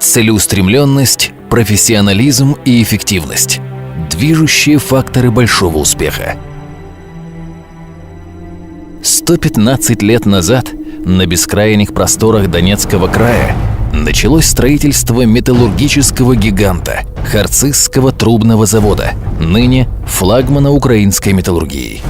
целеустремленность, профессионализм и эффективность – движущие факторы большого успеха. 115 лет назад на бескрайних просторах Донецкого края началось строительство металлургического гиганта – Харцизского трубного завода, ныне флагмана украинской металлургии.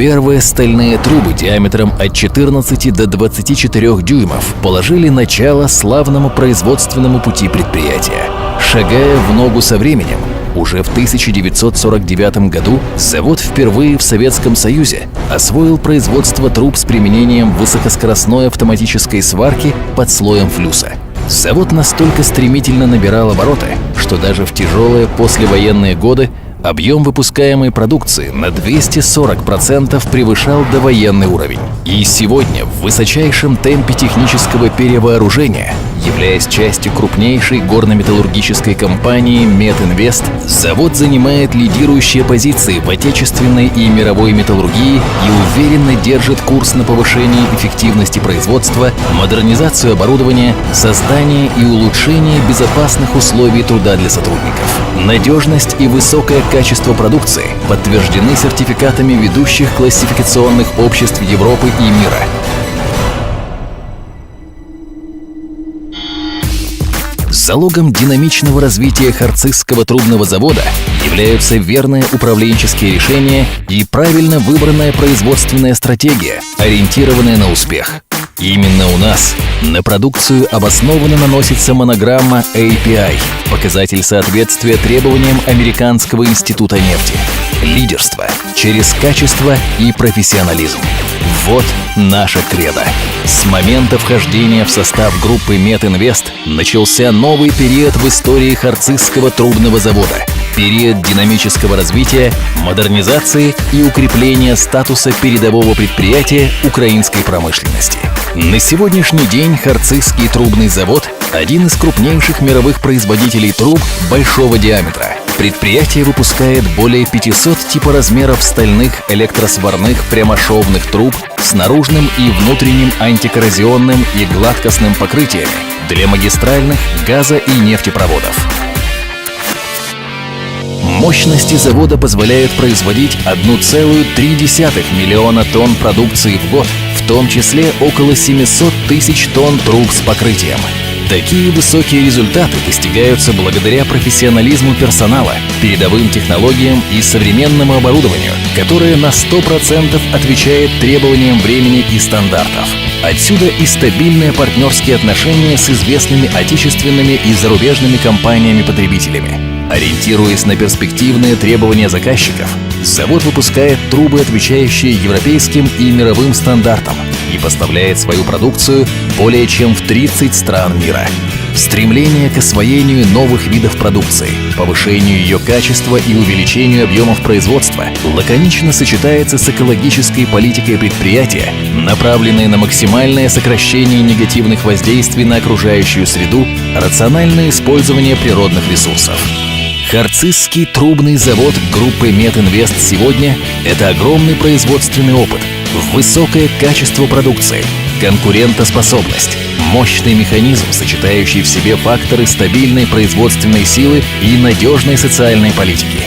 Первые стальные трубы диаметром от 14 до 24 дюймов положили начало славному производственному пути предприятия. Шагая в ногу со временем, уже в 1949 году завод впервые в Советском Союзе освоил производство труб с применением высокоскоростной автоматической сварки под слоем флюса. Завод настолько стремительно набирал обороты, что даже в тяжелые послевоенные годы Объем выпускаемой продукции на 240% превышал довоенный уровень. И сегодня в высочайшем темпе технического перевооружения, являясь частью крупнейшей горно-металлургической компании Метинвест, завод занимает лидирующие позиции в отечественной и мировой металлургии и уверенно держит курс на повышение эффективности производства, модернизацию оборудования, создание и улучшение безопасных условий труда для сотрудников. Надежность и высокая качество продукции подтверждены сертификатами ведущих классификационных обществ Европы и мира. Залогом динамичного развития Харцизского трубного завода являются верные управленческие решения и правильно выбранная производственная стратегия, ориентированная на успех. Именно у нас на продукцию обоснованно наносится монограмма API – показатель соответствия требованиям Американского института нефти. Лидерство через качество и профессионализм. Вот наша кредо. С момента вхождения в состав группы Метинвест начался новый период в истории Харцизского трубного завода. Период динамического развития, модернизации и укрепления статуса передового предприятия украинской промышленности. На сегодняшний день Харцизский трубный завод – один из крупнейших мировых производителей труб большого диаметра. Предприятие выпускает более 500 типа размеров стальных электросварных прямошовных труб с наружным и внутренним антикоррозионным и гладкостным покрытиями для магистральных газо- и нефтепроводов. Мощности завода позволяют производить 1,3 миллиона тонн продукции в год, в том числе около 700 тысяч тонн труб с покрытием. Такие высокие результаты достигаются благодаря профессионализму персонала, передовым технологиям и современному оборудованию, которое на 100% отвечает требованиям времени и стандартов. Отсюда и стабильные партнерские отношения с известными отечественными и зарубежными компаниями-потребителями. Ориентируясь на перспективные требования заказчиков, завод выпускает трубы, отвечающие европейским и мировым стандартам, и поставляет свою продукцию более чем в 30 стран мира. Стремление к освоению новых видов продукции, повышению ее качества и увеличению объемов производства лаконично сочетается с экологической политикой предприятия, направленной на максимальное сокращение негативных воздействий на окружающую среду, рациональное использование природных ресурсов. Харцизский трубный завод группы Метинвест сегодня – это огромный производственный опыт, высокое качество продукции, конкурентоспособность, мощный механизм, сочетающий в себе факторы стабильной производственной силы и надежной социальной политики.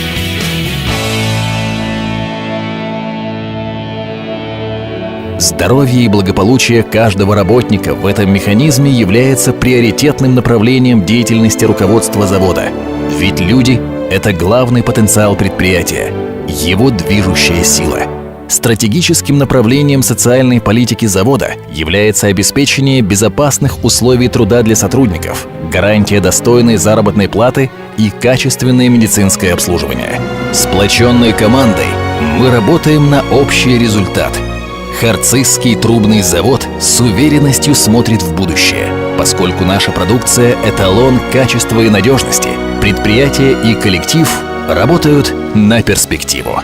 Здоровье и благополучие каждого работника в этом механизме является приоритетным направлением деятельности руководства завода – ведь люди — это главный потенциал предприятия, его движущая сила. Стратегическим направлением социальной политики завода является обеспечение безопасных условий труда для сотрудников, гарантия достойной заработной платы и качественное медицинское обслуживание. Сплоченной командой мы работаем на общий результат. Харцизский трубный завод с уверенностью смотрит в будущее, поскольку наша продукция – эталон качества и надежности – предприятие и коллектив работают на перспективу.